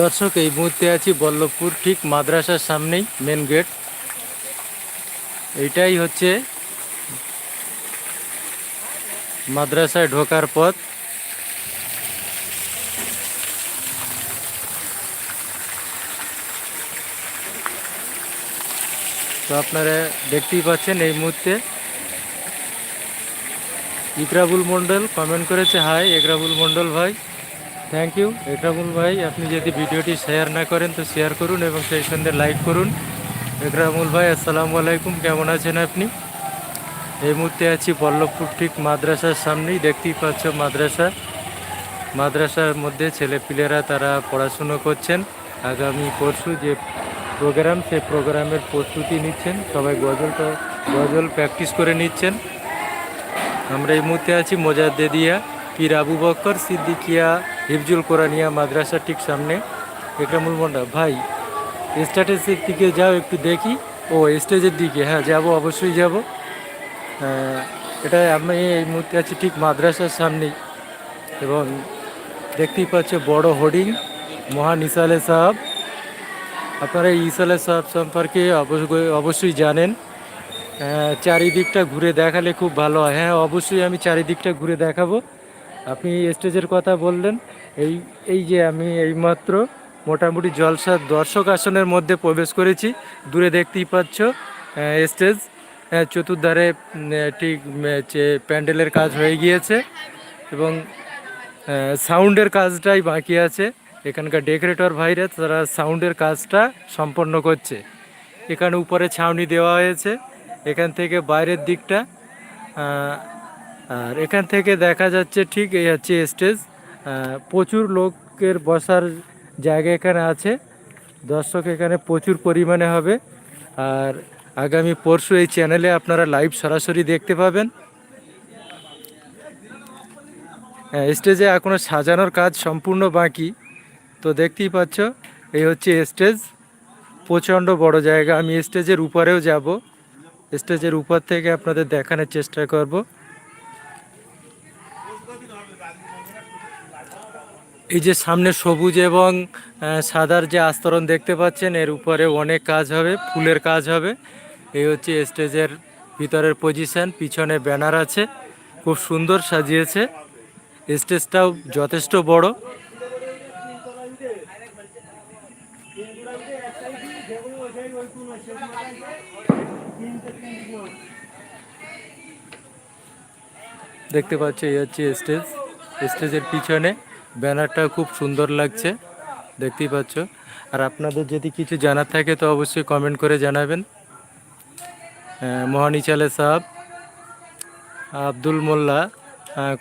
দর্শক, এই মুহূর্তে আছি বল্লভপুর, ঠিক মাদ্রাসার সামনেই মেন গেট এইটাই হচ্ছে মাদ্রাসায় ঢোকার পথ। তো আপনারা দেখতেই পাচ্ছেন এই মুহূর্তে ইকরাবুল মণ্ডল কমেন্ট করেছে, হাই একরাবুল মণ্ডল ভাই। থ্যাংক ইউ একরামুল ভাই আপনি যদি ভিডিওটি শেয়ার না করেন, তো শেয়ার করুন এবং সেই সঙ্গে লাইক করুন। একরামুল ভাই আসসালামু আলাইকুম। কেমন আছেন আপনি? এই মুহূর্তে আছি বল্লভপুর, ঠিক মাদ্রাসার সামনেই। দেখতেই পাচ্ছ মাদ্রাসা। মাদ্রাসার মধ্যে ছেলেপিলেরা তারা পড়াশুনো করছেন। আগামী পরশু যে প্রোগ্রাম সেই প্রোগ্রামের প্রস্তুতি নিচ্ছেন। সবাই গজলটা গজল প্র্যাকটিস করে নিচ্ছেন। আমরা এই মুহূর্তে আছি মোজাদ্দেদিয়া, পীর আবু বক্কর, সিদ্দিকিয়া হিফজুল কোরআনিয়া মাদ্রাসার ঠিক সামনে একরামুল মন্ডা ভাই, স্ট্যাটাসের দিকে যাও, একটু দেখি। ও, স্টেজের দিকে হ্যাঁ যাব, অবশ্যই যাব। এটা আমি এই মুহূর্তে আছি ঠিক মাদ্রাসার সামনেই। এবং দেখতেই পাচ্ছে বড় হোর্ডিং, মহান ইসালে সাহাব। আপনারা ইসালে সাহাব সম্পর্কে অবশ্যই জানেন। চারিদিকটা ঘুরে দেখালে খুব ভালো হয়। হ্যাঁ অবশ্যই আমি চারিদিকটা ঘুরে দেখাবো। আপনি স্টেজের কথা বললেন। এই এই যে আমি এইমাত্র মোটামুটি জলসার দর্শক আসনের মধ্যে প্রবেশ করেছি। দূরে দেখতেই পাচ্ছ স্টেজ। চতুর্ধারে ঠিক যে প্যান্ডেলের কাজ হয়ে গিয়েছে এবং সাউন্ডের কাজটাই বাকি আছে। এখানকার ডেকোরেটর ভাইরা তারা সাউন্ডের কাজটা সম্পন্ন করছে। এখানে উপরে ছাউনি দেওয়া হয়েছে, এখান থেকে বাইরের দিকটা আর এখান থেকে দেখা যাচ্ছে ঠিক এই হচ্ছে স্টেজ। প্রচুর লোকের বসার জায়গা এখানে আছে। দর্শক এখানে প্রচুর পরিমাণে হবে। আর আগামী পরশু এই চ্যানেলে আপনারা লাইভ সরাসরি দেখতে পাবেন। হ্যাঁ, স্টেজে এখনও সাজানোর কাজ সম্পূর্ণ বাকি। তো দেখতেই পাচ্ছ এই হচ্ছে স্টেজ প্রচণ্ড বড় জায়গা। আমি স্টেজের উপরেও যাব। স্টেজের উপর থেকে আপনাদের দেখানোর চেষ্টা করব। এই যে সামনে সবুজ এবং সাদার যে আস্তরণ দেখতে পাচ্ছেন, এর উপরে অনেক কাজ হবে, ফুলের কাজ হবে। এই হচ্ছে স্টেজের ভিতরের পজিশন পিছনে ব্যানার আছে, খুব সুন্দর সাজিয়েছে। স্টেজটাও যথেষ্ট বড়। দেখতে পাচ্ছ, এই হচ্ছে স্টেজ। স্টেজের পিছনে ব্যানারটা খুব সুন্দর লাগছে, দেখতেই পাচ্ছ। আর আপনাদের যদি কিছু জানার থাকে তো অবশ্যই কমেন্ট করে জানাবেন। মহানিচালে সাহেব, আব্দুল মোল্লা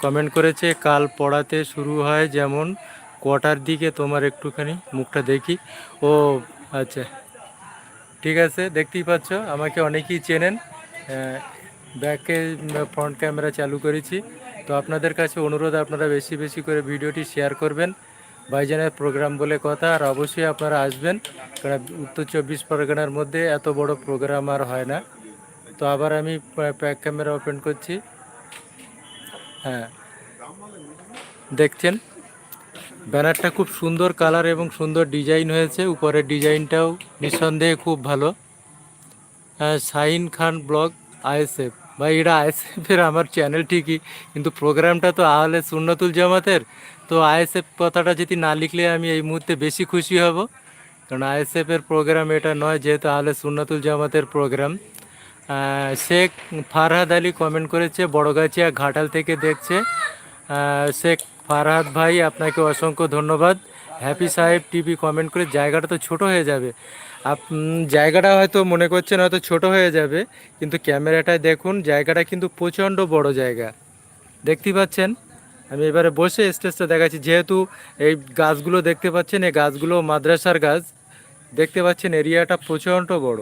কমেন্ট করেছে, কাল পড়াতে শুরু হয় যেমন কটার দিকে, তোমার একটুখানি মুখটা দেখি। ও আচ্ছা ঠিক আছে, দেখতেই পাচ্ছ, আমাকে অনেকেই চেনেন। ব্যাকে ফ্রন্ট ক্যামেরা চালু করেছি। তো আপনাদের কাছে অনুরোধ, আপনারা বেশি বেশি করে ভিডিওটি শেয়ার করবেন। ভাইজানের প্রোগ্রাম বলে কথা, আর অবশ্যই আপনারা আসবেন। কারণ উত্তর চব্বিশ পরগনার মধ্যে এত বড় প্রোগ্রাম আর হয় না। তো আবার আমি প্যাক ক্যামেরা ওপেন করছি। হ্যাঁ। দেখছেন? ব্যানারটা খুব সুন্দর কালার এবং সুন্দর ডিজাইন হয়েছে। উপরের ডিজাইনটাও নিঃসন্দেহে খুব ভালো। হ্যাঁ শাহিন খান ব্লগ আইএসএফ। ভাই এটা আইএসএফের আমার চ্যানেল ঠিকই, কিন্তু প্রোগ্রামটা তো আহলে সুন্নতুল জামাতের। তো আইএসএফ কথাটা যদি না লিখলে আমি এই মুহূর্তে বেশি খুশি হব। কারণ আইএসএফের প্রোগ্রাম এটা নয়, যেহেতু আহলে সুন্নতুল জামাতের প্রোগ্রাম শেখ ফারহাদ আলী কমেন্ট করেছে, বড়গাছিয়া ঘাটাল থেকে দেখছে। শেখ ফারহাদ ভাই, আপনাকে অসংখ্য ধন্যবাদ। হ্যাপি সাহেব টিভি কমেন্ট করে, জায়গাটা তো ছোট হয়ে যাবে। আপ জায়গাটা হয়তো মনে করছেন হয়তো ছোট হয়ে যাবে, কিন্তু ক্যামেরাটায় দেখুন, জায়গাটা কিন্তু প্রচণ্ড বড় জায়গা। দেখতে পাচ্ছেন? আমি এবারে বসে স্টেজটা দেখাচ্ছি। যেহেতু এই গাছগুলো দেখতে পাচ্ছেন, এই গাছগুলো মাদ্রাসার গাছ, দেখতে পাচ্ছেন এরিয়াটা প্রচণ্ড বড়।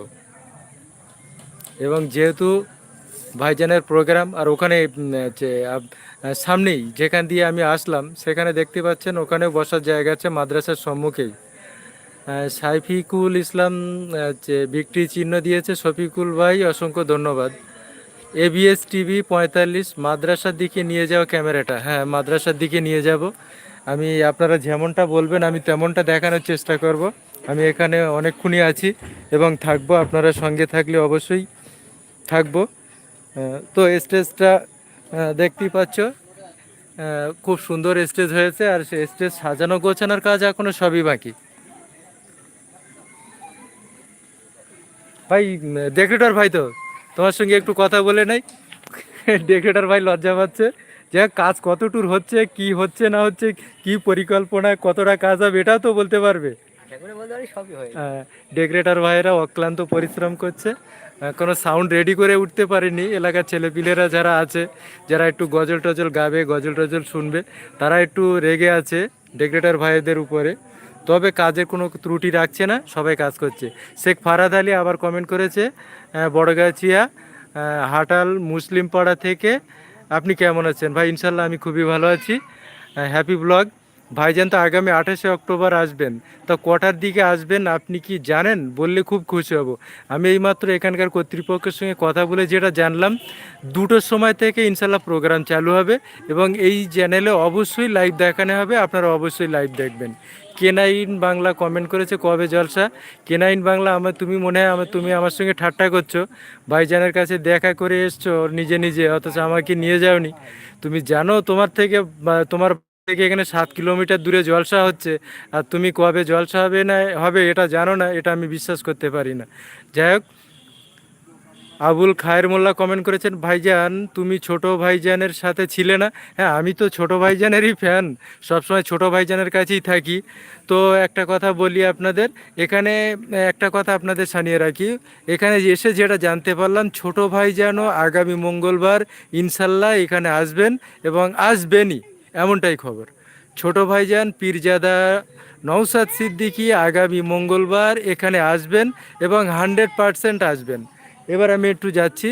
এবং যেহেতু ভাইজানের প্রোগ্রাম, আর ওখানে সামনেই যেখান দিয়ে আমি আসলাম, সেখানে দেখতে পাচ্ছেন ওখানেও বসার জায়গা আছে মাদ্রাসার সম্মুখেই। সাইফিকুল ইসলাম যে বিক্রি চিহ্ন দিয়েছে, শফিকুল ভাই, অসংখ্য ধন্যবাদ। এবিএস টিভি পঁয়তাল্লিশ, মাদ্রাসার দিকে নিয়ে যাওয়া ক্যামেরাটা। হ্যাঁ মাদ্রাসার দিকে নিয়ে যাব। আমি, আপনারা যেমনটা বলবেন, আমি তেমনটা দেখানোর চেষ্টা করব। আমি এখানে অনেকক্ষণই আছি এবং থাকব, আপনারা সঙ্গে থাকলে অবশ্যই থাকব। তো স্টেজটা দেখতেই পাচ্ছ খুব সুন্দর স্টেজ হয়েছে, আর সে স্টেজ সাজানো গোছানোর কাজ এখনও সবই বাকি। ভাই ডেকরেটর ভাই তো। তোমার সঙ্গে একটু কথা বলে নাই। ডেকরেটর ভাই লজ্জা পাচ্ছে। যে কাজ কতটুর হচ্ছে কি হচ্ছে না হচ্ছে কি পরিকল্পনা কতটা কাজ হবে এটাও তো বলতে পারবে। এগুলো সবই হয় ডেকরেটর ভাইয়েরা অক্লান্ত পরিশ্রম করছে। কোনো সাউন্ড রেডি করে উঠতে পারেনি। এলাকার ছেলেপিলেরা যারা আছে যারা একটু গজল টজল গাবে গজল টজল শুনবে তারা একটু রেগে আছে ডেকরেটর ভাইদের উপরে। তবে কাজের কোনো ত্রুটি রাখছে না, সবাই কাজ করছে। শেখ ফারাদ আলী আবার কমেন্ট করেছে বড়গাছিয়া হাটাল মুসলিম পাড়া থেকে। আপনি কেমন আছেন? ভাই, ইনশাল্লাহ আমি খুবই ভালো আছি। হ্যাপি ব্লগ ভাইজান তো আগামী আঠাশে অক্টোবর আসবেন। তা কটার দিকে আসবেন আপনি কি জানেন? বললে খুব খুশি হব। আমি এইমাত্র এখানকার কর্তৃপক্ষের সঙ্গে কথা বলে যেটা জানলাম, দুটোর সময় থেকে ইনশাল্লাহ প্রোগ্রাম চালু হবে এবং এই চ্যানেলে অবশ্যই লাইভ দেখানো হবে, আপনারা অবশ্যই লাইভ দেখবেন। কেনাইন বাংলা কমেন্ট করেছে কবে জলসা? কেনাইন বাংলা আমার তুমি মনে হয় আমার তুমি আমার সঙ্গে ঠাট্টা করছ। ভাইজানের কাছে দেখা করে এসছো নিজে নিজে, অথচ আমাকে নিয়ে যাওনি। তুমি জানো তোমার থেকে তোমার থেকে এখানে সাত কিলোমিটার দূরে জলসা হচ্ছে, আর তুমি কবে জলসা হবে না, হবে এটা জানো না, এটা আমি বিশ্বাস করতে পারি না। যাই হোক, আবুল খায়ের মোল্লা কমেন্ট করেছেন, ভাইজান, তুমি ছোট ভাইজানের সাথে ছিলে না? হ্যাঁ আমি তো ছোট ভাইজানেরই ফ্যান সবসময় ছোট ভাইজানের কাছেই থাকি। তো একটা কথা বলি আপনাদের, এখানে একটা কথা আপনাদের সানিয়ে রাখি, এখানে এসে যেটা জানতে পারলাম, ছোট ভাইজানও আগামী মঙ্গলবার ইনশাল্লাহ এখানে আসবেন এবং আসবেনই। এমনটাই খবর। ছোট ভাইজান পীরজাদা নৌসাদ সিদ্দিকি আগামী মঙ্গলবার এখানে আসবেন এবং হান্ড্রেড পারসেন্ট আসবেন। এবার আমি একটু যাচ্ছি।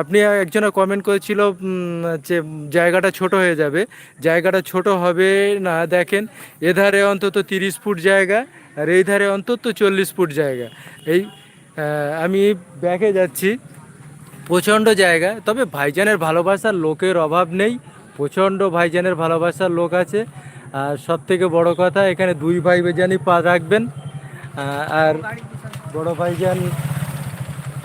আপনি একজনে কমেন্ট করেছিল যে জায়গাটা ছোট হয়ে যাবে। জায়গাটা ছোট হবে না, দেখেন, এধারে অন্তত তিরিশ ফুট জায়গা আর এই ধারে অন্তত চল্লিশ ফুট জায়গা। এই আমি ব্যাকে যাচ্ছি। প্রচণ্ড জায়গা, তবে ভাইজানের ভালোবাসার লোকের অভাব নেই। প্রচণ্ড ভাইজানের ভালোবাসার লোক আছে। আর সব থেকে বড় কথা, এখানে দুই ভাই বেজানি পা রাখবেন। আর বড় ভাইজান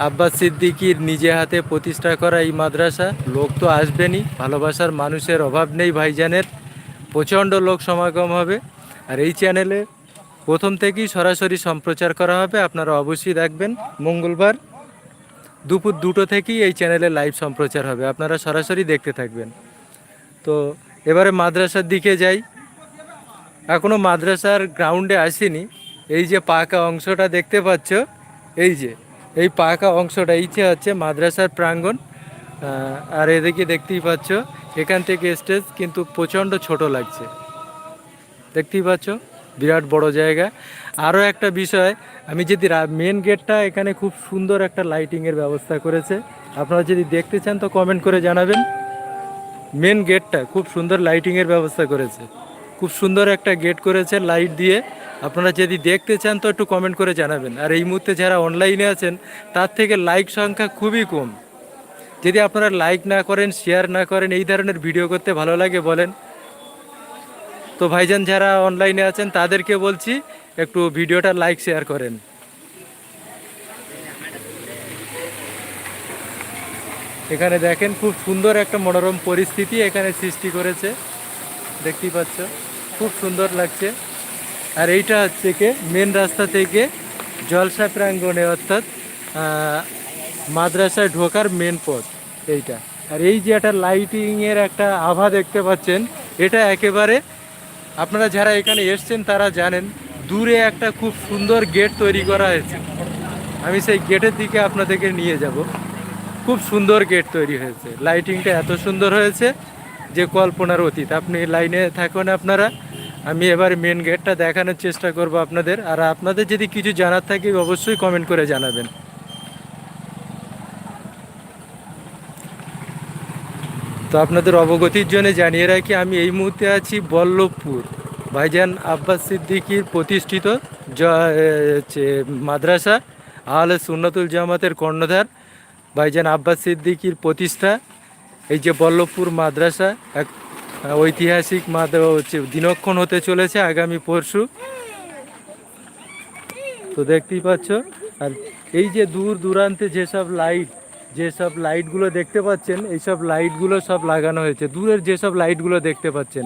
আব্বাস সিদ্দিকির নিজে হাতে প্রতিষ্ঠা করা এই মাদ্রাসা, লোক তো আসবেনই। ভালোবাসার মানুষের অভাব নেই ভাইজানের। প্রচণ্ড লোক সমাগম হবে। আর এই চ্যানেলে প্রথম থেকেই সরাসরি সম্প্রচার করা হবে। আপনারা অবশ্যই দেখবেন। মঙ্গলবার দুপুর দুটো থেকেই এই চ্যানেলে লাইভ সম্প্রচার হবে। আপনারা সরাসরি দেখতে থাকবেন। তো এবারে মাদ্রাসার দিকে যাই। এখনও মাদ্রাসার গ্রাউন্ডে আসিনি। এই যে পাকা অংশটা দেখতে পাচ্ছ, এই যে, এই পাকা অংশটা ইচ্ছে হচ্ছে মাদ্রাসার প্রাঙ্গণ। আর এদিকে দেখতেই পাচ্ছ, এখান থেকে স্টেজ কিন্তু প্রচণ্ড ছোট লাগছে। দেখতেই পাচ্ছ, বিরাট বড় জায়গা। আরও একটা বিষয়, আমি যদি মেন গেটটা এখানে খুব সুন্দর একটা লাইটিংয়ের ব্যবস্থা করেছে। আপনারা যদি দেখতে চান তো কমেন্ট করে জানাবেন। মেন গেটটা খুব সুন্দর লাইটিংয়ের ব্যবস্থা করেছে। খুব সুন্দর একটা গেট করেছে লাইট দিয়ে। আপনারা যদি দেখতে চান তো একটু কমেন্ট করে জানাবেন। আর এই মুহূর্তে যারা অনলাইনে আছেন, তার থেকে লাইক সংখ্যা খুবই কম। যদি আপনারা লাইক না করেন শেয়ার না করেন, এই ধরনের ভিডিও করতে ভালো লাগে বলেন। তো ভাইজান যারা অনলাইনে আছেন, তাদেরকে বলছি, একটু ভিডিওটা লাইক শেয়ার করেন। এখানে দেখেন খুব সুন্দর একটা মনোরম পরিস্থিতি এখানে সৃষ্টি করেছে। দেখতেই পাচ্ছ, খুব সুন্দর লাগছে। আর এইটা হচ্ছে কি মেন রাস্তা থেকে জলসা প্রাঙ্গণে অর্থাৎ মাদ্রাসায় ঢোকার মেন পথ এইটা। আর এই যে একটা লাইটিংয়ের একটা আভা দেখতে পাচ্ছেন, এটা একেবারে আপনারা যারা এখানে এসছেন তারা জানেন, দূরে একটা খুব সুন্দর গেট তৈরি করা হয়েছে। আমি সেই গেটের দিকে আপনাদেরকে নিয়ে যাব। খুব সুন্দর গেট তৈরি হয়েছে। লাইটিংটা এত সুন্দর হয়েছে যে কল্পনার অতীত। আপনি লাইনে থাকুন আপনারা, আমি এবার মেন গেটটা দেখানোর চেষ্টা করব আপনাদের। আর আপনাদের যদি কিছু জানার থাকে, অবশ্যই কমেন্ট করে জানাবেন। তো আপনাদের অবগতির জন্য জানিয়ে রাখি, আমি এই মুহূর্তে আছি বল্লভপুর। ভাইজান আব্বাস সিদ্দিকির প্রতিষ্ঠিত মাদ্রাসা, আহলে সুন্নতুল জামাতের কর্ণধার। ভাইজান আব্বাস সিদ্দিকির প্রতিষ্ঠা, এই যে বল্লভপুর মাদ্রাসা, এক ঐতিহাসিক মাদ হচ্ছে, দিনক্ষণ হতে চলেছে আগামী পরশু। তো দেখতেই পাচ্ছ, আর এই যে দূর দূরান্তে যেসব লাইট, যেসব লাইটগুলো দেখতে পাচ্ছেন, এইসব লাইটগুলো সব লাগানো হয়েছে। দূরের যেসব লাইটগুলো দেখতে পাচ্ছেন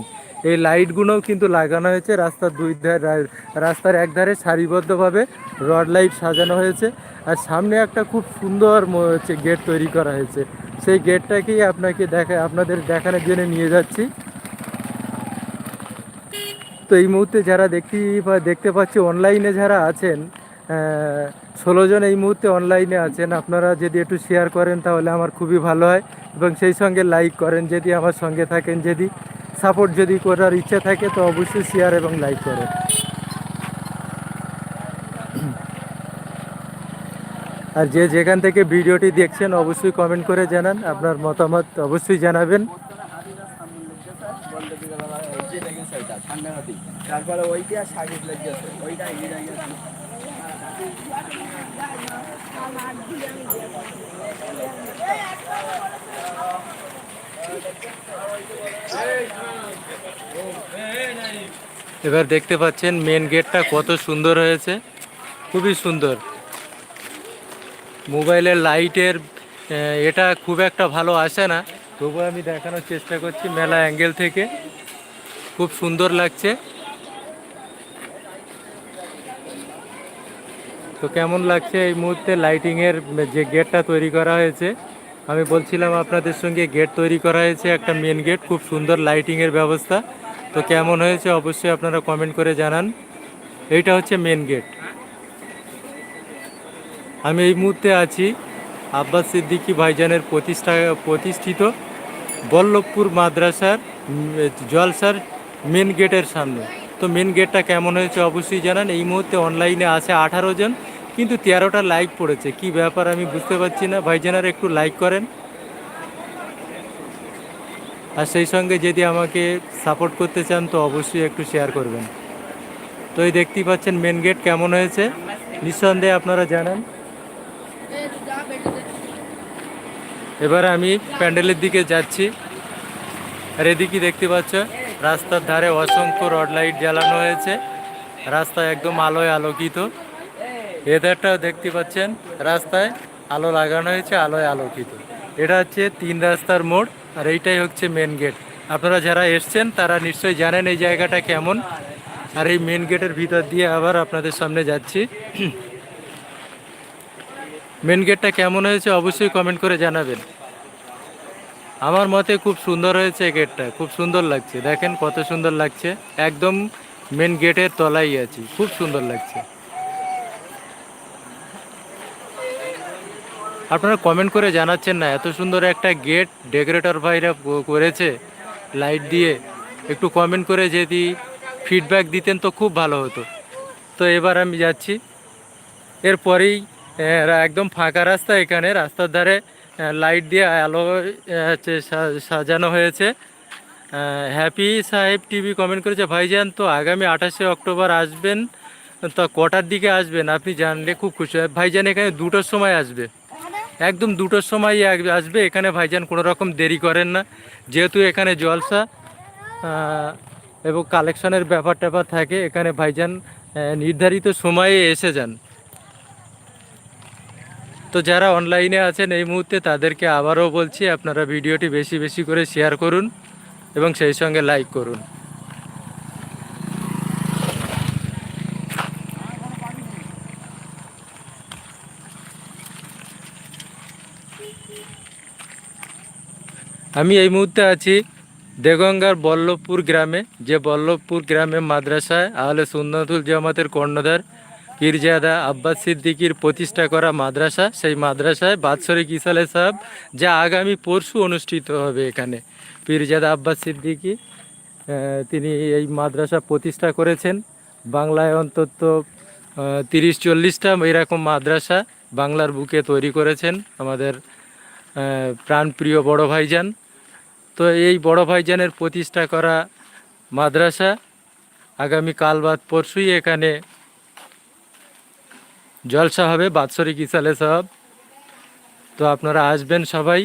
এই লাইটগুলোও কিন্তু লাগানো হয়েছে। রাস্তার দুই ধারে রাস্তার একধারে সারিবদ্ধভাবে রড লাইট সাজানো হয়েছে আর সামনে একটা খুব সুন্দর হচ্ছে গেট তৈরি করা হয়েছে। সেই গেটটাকেই আপনাকে দেখা আপনাদের দেখানোর জন্য নিয়ে যাচ্ছি। তো এই মুহূর্তে যারা দেখতে দেখতে পাচ্ছি অনলাইনে যারা আছেন ষোলো জন এই মুহূর্তে অনলাইনে আছেন, আপনারা যদি একটু শেয়ার করেন তাহলে আমার খুবই ভালো হয়। এবং সেই সঙ্গে লাইক করেন, যদি আমার সঙ্গে থাকেন যদি। সাপোর্ট যদি করার ইচ্ছা থাকে, তো অবশ্যই শেয়ার এবং লাইক করে। আর যে যেখান থেকে ভিডিওটি দেখছেন, অবশ্যই কমেন্ট করে জানান। আপনার মতামত অবশ্যই জানাবেন। তারপরে এবার দেখতে পাচ্ছেন মেন গেটটা কত সুন্দর হয়েছে। খুবই সুন্দর। মোবাইলের লাইটের এটা খুব একটা ভালো আসে না। তবু আমি দেখানোর চেষ্টা করছি মেলা অ্যাঙ্গেল থেকে। খুব সুন্দর লাগছে। তো কেমন লাগছে এই মুহূর্তে লাইটিংয়ের যে গেটটা তৈরি করা হয়েছে? আমি বলছিলাম আপনাদের সঙ্গে গেট তৈরি করা হয়েছে, একটা মেন গেট খুব সুন্দর লাইটিংয়ের ব্যবস্থা। তো কেমন হয়েছে অবশ্যই আপনারা কমেন্ট করে জানান। এইটা হচ্ছে মেন গেট আমি এই মুহূর্তে আছি আব্বাস সিদ্দিকী ভাইজানের প্রতিষ্ঠা, প্রতিষ্ঠিত বল্লভপুর মাদ্রাসার জলসার মেন গেটের সামনে। তো মেন গেটটা কেমন হয়েছে অবশ্যই জানান। এই মুহূর্তে অনলাইনে আছে আঠারো জন। কিন্তু তেরোটা লাইক পড়েছে। কি ব্যাপার আমি বুঝতে পারছি না। ভাইজানারা একটু লাইক করেন। আর সেই সঙ্গে যদি আমাকে সাপোর্ট করতে চান, তো অবশ্যই একটু শেয়ার করবেন। তো এই দেখতেই পাচ্ছেন মেন গেট কেমন হয়েছে। নিঃসন্দেহে আপনারা জানান। এবার আমি প্যান্ডেলের দিকে যাচ্ছি। আর এদিকে দেখতে পাচ্ছ, রাস্তার ধারে অসংখ্য রড লাইট জ্বালানো হয়েছে। রাস্তা একদম আলোয় আলোকিত। এধারটাও দেখতে পাচ্ছেন, রাস্তায় আলো লাগানো হয়েছে, আলোয় আলোকিত। এটা হচ্ছে তিন রাস্তার মোড়, আর এইটাই হচ্ছে মেন গেট আপনারা যারা এসছেন, তারা নিশ্চয়ই জানেন এই জায়গাটা কেমন। আর এই মেন গেটের ভিতর দিয়ে আবার আপনাদের সামনে যাচ্ছি। মেন গেটটা কেমন হয়েছে অবশ্যই কমেন্ট করে জানাবেন। আমার মতে খুব সুন্দর হয়েছে গেটটা খুব সুন্দর লাগছে। দেখেন কত সুন্দর লাগছে। একদম মেন গেটের তলায় আছি, খুব সুন্দর লাগছে। আপনারা কমেন্ট করে জানাচ্ছেন না। এত সুন্দর একটা গেট ডেকোরেটর ভাইরা করেছে লাইট দিয়ে। একটু কমেন্ট করে যদি ফিডব্যাক দিতেন তো খুব ভালো হতো। তো এবার আমি যাচ্ছি। এরপরেই একদম ফাঁকা রাস্তা এখানে। রাস্তার ধারে লাইট দিয়ে আলো সাজানো হয়েছে। হ্যাপি সাহেব টিভি কমেন্ট করেছে, ভাইজান, তো আগামী আঠাশে অক্টোবর আসবেন, তা কটার দিকে আসবেন? আপনি জানলে খুব খুশি হয় ভাইজান, এখানে দুটোর সময় আসবে। একদম দুটোর সময় আসবে। এখানে ভাইজান কোনো রকম দেরি করেন না। যেহেতু এখানে জলসা এবং কালেকশনের ব্যাপার ট্যাপার থাকে, এখানে ভাইজান নির্ধারিত সময়ে এসে যান। তো যারা অনলাইনে আছেন এই মুহূর্তে তাদেরকে আবারও বলছি, আপনারা ভিডিওটি বেশি বেশি করে শেয়ার করুন এবং সেই সঙ্গে লাইক করুন। আমি এই মুহূর্তে আছি দেগঙ্গার বল্লভপুর গ্রামে। যে বল্লভপুর গ্রামে মাদ্রাসায় আহলে সুন্নতুল জামাতের কর্ণধার পীরজাদা আব্বাস সিদ্দিকির প্রতিষ্ঠা করা মাদ্রাসা, সেই মাদ্রাসায় বাৎসরিক ইসালে সাহেব, যা আগামী পরশু অনুষ্ঠিত হবে এখানে। পীরজাদা আব্বাস সিদ্দিকি তিনি এই মাদ্রাসা প্রতিষ্ঠা করেছেন। বাংলায় অন্তত তিরিশ চল্লিশটা এরকম মাদ্রাসা বাংলার বুকে তৈরি করেছেন আমাদের প্রাণপ্রিয় বড় ভাইজান। তো এই বড় ভাইজানের প্রতিষ্ঠা করা মাদ্রাসা আগামী কাল বাদ পরশুই এখানে জলসা হবে, বাৎসরিক ইসালে সাহেব তো আপনারা আসবেন সবাই।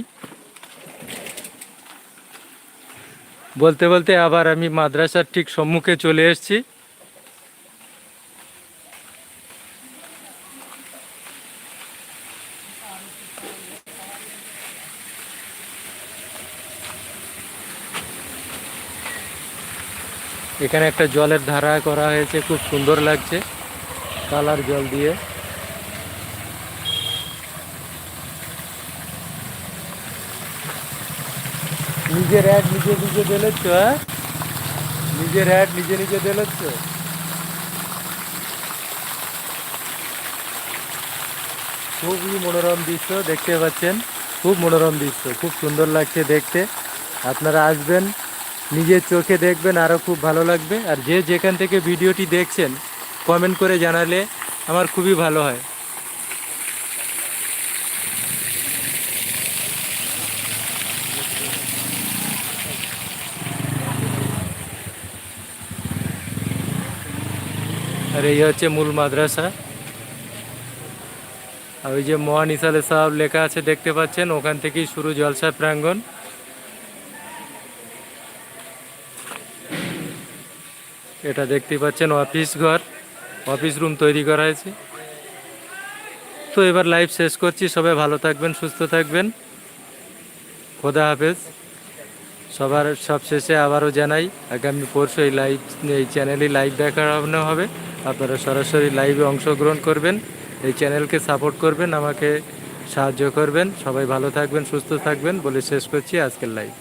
বলতে বলতে আবার আমি মাদ্রাসার ঠিক সম্মুখে চলে এসেছি। এখানে একটা জলের ধারা করা হয়েছে, খুব সুন্দর লাগছে কালার জল দিয়ে। নিজের অ্যাড নিজে নিজে বেরোচ্ছ হ্যাঁ নিজের অ্যাড নিজে নিজে বেরোচ্ছ খুবই মনোরম দৃশ্য দেখতে পাচ্ছেন, খুব মনোরম দৃশ্য, খুব সুন্দর লাগছে দেখতে। আপনারা আসবেন নিজের চোখে দেখবেন, আরও খুব ভালো লাগবে। আর যে যেখান থেকে ভিডিওটি দেখছেন কমেন্ট করে জানালে আমার খুবই ভালো হয়। আর এই হচ্ছে মূল মাদ্রাসা। আর ওই যে মহান ইসালে সাহেব লেখা আছে, দেখতে পাচ্ছেন, ওখান থেকেই শুরু জলসা প্রাঙ্গণ। এটা দেখতে পাচ্ছেন অফিস ঘর অফিস রুম তৈরি করা হয়েছে। তো এবার লাইভ শেষ করছি, সবাই ভালো থাকবেন, সুস্থ থাকবেন। খোদা হাফেজ। সবার সব শেষে আবারও জানাই, আগামী পরশু এই লাইভ এই চ্যানেলে লাইভ দেখানো হবে আপনারা সরাসরি লাইভে অংশগ্রহণ করবেন, এই চ্যানেলকে সাপোর্ট করবেন, আমাকে সাহায্য করবেন। সবাই ভালো থাকবেন, সুস্থ থাকবেন বলে শেষ করছি আজকের লাইভ